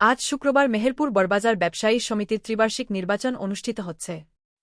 আজ শুক্রবার মেহেরপুর বড়বাজার ব্যবসায়ী সমিতির ত্রিবার্ষিক নির্বাচন অনুষ্ঠিত হচ্ছে।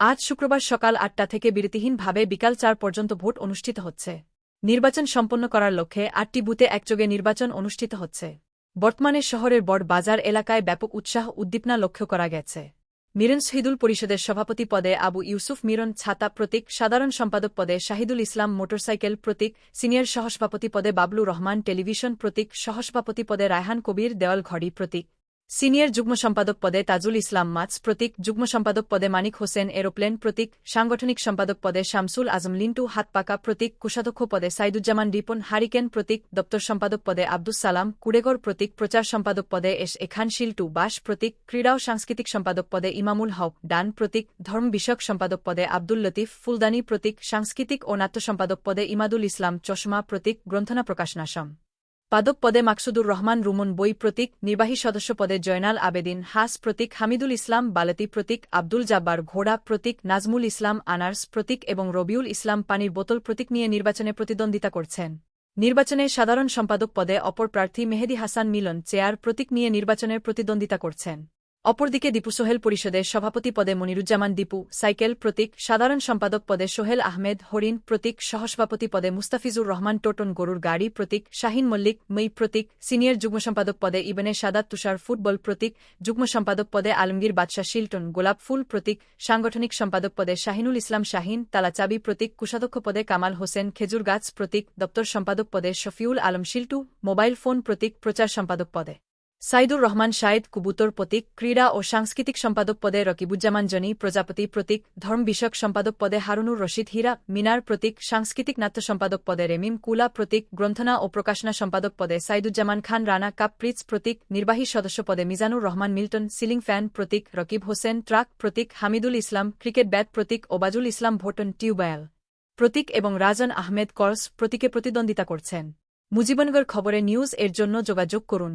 আজ শুক্রবার সকাল আটটা থেকে বিরতিহীনভাবে বিকাল চার পর্যন্ত ভোট অনুষ্ঠিত হচ্ছে। নির্বাচন সম্পন্ন করার লক্ষ্যে আটটি বুথে একযোগে নির্বাচন অনুষ্ঠিত হচ্ছে। বর্তমানে শহরের বড় বাজার এলাকায় ব্যাপক উৎসাহ উদ্দীপনা লক্ষ্য করা গেছে। মিরন শহীদুল পরিষদের সভাপতি পদে আবু ইউসুফ, মিরন ছাতা প্রতীক, সাধারণ সম্পাদক পদে শাহিদুল ইসলাম, মোটরসাইকেল প্রতীক, সিনিয়র সহসভাপতি পদে বাবলু রহমান, টেলিভিশন প্রতীক, সহসভাপতি পদে রায়হান কবির দেওয়াল ঘড়ি প্রতীক। সিনিয়র যুগ্ম সম্পাদক পদে তাজুল ইসলাম মাছ, প্রতীক যুগ্ম সম্পাদক পদে মানিক হোসেন এরোপ্লেন, প্রতীক সাংগঠনিক সম্পাদক পদে শামসুল আজম, লিন্টু হাতপাকা, প্রতীক কোষাধ্যক্ষ পদে সাইদুজ্জামান রিপন, হারিকেন প্রতীক দপ্তর সম্পাদক পদে আব্দুস সালাম, কুড়েগড় প্রতীক প্রচার সম্পাদক পদে এস এখান শিল্টু বাস প্রতীক ক্রীড়া ও সাংস্কৃতিক সম্পাদক পদে ইমামুল হক, ডান প্রতীক ধর্ম বিষয়ক সম্পাদক পদে আব্দুল লতিফ, ফুলদানি প্রতীক সাংস্কৃতিক ও নাট্য সম্পাদক পদে ইমাদুল ইসলাম, চশমা প্রতীক গ্রন্থনা প্রকাশনাসম। পাদক পদে মাকসুদুর রহমান রুমন বই প্রতীক, নির্বাহী সদস্য পদে জয়নাল আবেদিন, হাস প্রতীক, হামিদুল ইসলাম বালতি প্রতীক, আব্দুল জাব্বার ঘোড়া প্রতীক, নাজমুল ইসলাম আনার্স প্রতীক এবং রবিউল ইসলাম পানির বোতল প্রতীক নিয়ে নির্বাচনে প্রতিদ্বন্দ্বিতা করছেন। নির্বাচনে সাধারণ সম্পাদক পদে অপর প্রার্থী মেহেদি হাসান মিলন চেয়ার প্রতীক নিয়ে নির্বাচনের প্রতিদ্বন্দ্বিতা করছেন। অপরদিকে দীপু সোহেল পরিষদের সভাপতি পদে মনিরুজ্জামান দীপু, সাইকেল প্রতীক, সাধারণ সম্পাদক পদে সোহেল আহমেদ, হরিণ প্রতীক, সহসভাপতি পদে মুস্তাফিজুর রহমান টোটন গরুর গাড়ি প্রতীক, শাহিন মল্লিক, মই প্রতীক, সিনিয়র যুগ্ম সম্পাদক পদে ইবেনে সাদাত তুষার ফুটবল প্রতীক, যুগ্ম সম্পাদক পদে আলমগীর বাদশাহ শিল্টন গোলাপ ফুল প্রতীক, সাংগঠনিক সম্পাদক পদে শাহিনুল ইসলাম শাহিন তালাচাবি প্রতীক কুষাধ্যক্ষ পদে কামাল হোসেন, খেজুর গাছ প্রতীক, দপ্তর সম্পাদক পদে শফিউল আলম শিল্টু, মোবাইল ফোন প্রতীক, প্রচার সম্পাদক পদে। সাইদুর রহমান শায়েদ কুবুতর প্রতীক, ক্রীড়া ও সাংস্কৃতিক সম্পাদক পদে রকিবুজ্জামান জনি, প্রজাপতি প্রতীক, ধর্ম বিষয়ক সম্পাদক পদে হারুনুর রশিদ হীরা, মিনার প্রতীক, সাংস্কৃতিক নাট্য সম্পাদক পদে রেমিম কুলা প্রতীক, গ্রন্থনা ও প্রকাশনা সম্পাদক পদে সাইদুজ্জামান খান, রানা কাপ প্রিজ প্রতীক, নির্বাহী সদস্য পদে মিজানুর রহমান মিল্টন, সিলিং ফ্যান প্রতীক, রকিব হোসেন ট্রাক প্রতীক, হামিদুল ইসলাম ক্রিকেট ব্যাট প্রতীক ওবাজুল ইসলাম ভোটন টিউবওয়েল প্রতীক এবং রাজন আহমেদ কর্স প্রতীকে প্রতিদ্বন্দ্বিতা করছেন। মুজিবনগর খবরে নিউজ এর জন্য যোগাযোগ করুন।